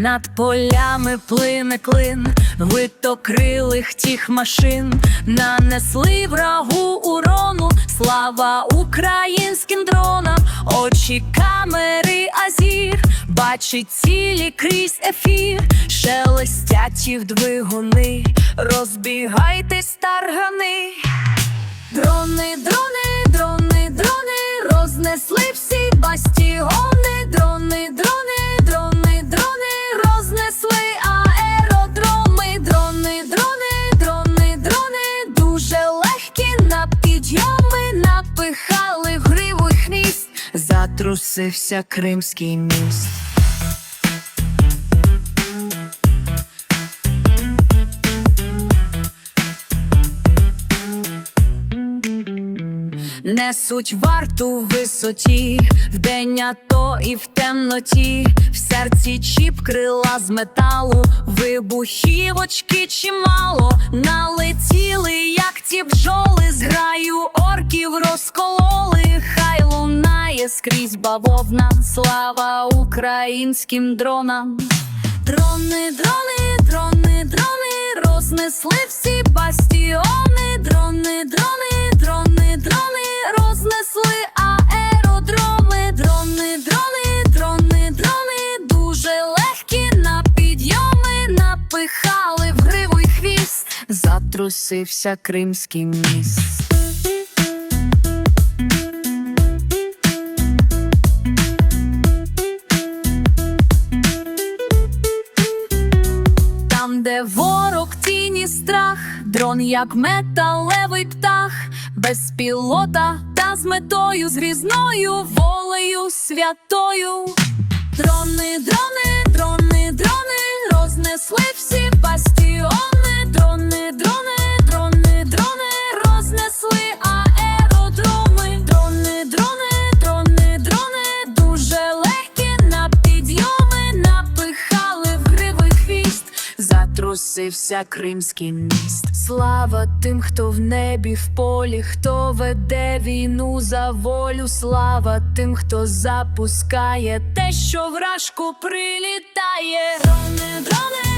Над полями плине клин, витокрилих тіх машин, нанесли врагу урону, слава українським дронам, очі камери азір, бачить цілі крізь ефір, шелестять їх двигуни, розбігайтесь таргани. Дрони, дрони, дрони, дрони, рознесли всі бастіони, дрони, дрони, затрусився кримський міст. Несуть варту в висоті, вдень, то і в темноті, в серці чіп крила з металу, вибухівочки чимало, налетіли, як ті бджоли, з граю орків розкололи, лунає скрізь бавовна, слава українським дронам. Дрони, дрони, дрони, дрони, рознесли всі бастіони, дрони, дрони, дрони, дрони, рознесли аеродроми, дрони, дрони, дрони, дрони, дуже легкі на підйоми, напихали в гриву й хвіст, затрусився кримський міст. Дрон як металевий птах, без пілота та з метою, з грізною волею святою. Дрони, дрони, дрони, дрони, рознесли затрусився кримський міст. Слава тим, хто в небі, в полі, хто веде війну за волю, слава тим, хто запускає те, що вражку прилітає. Дрони, дрони,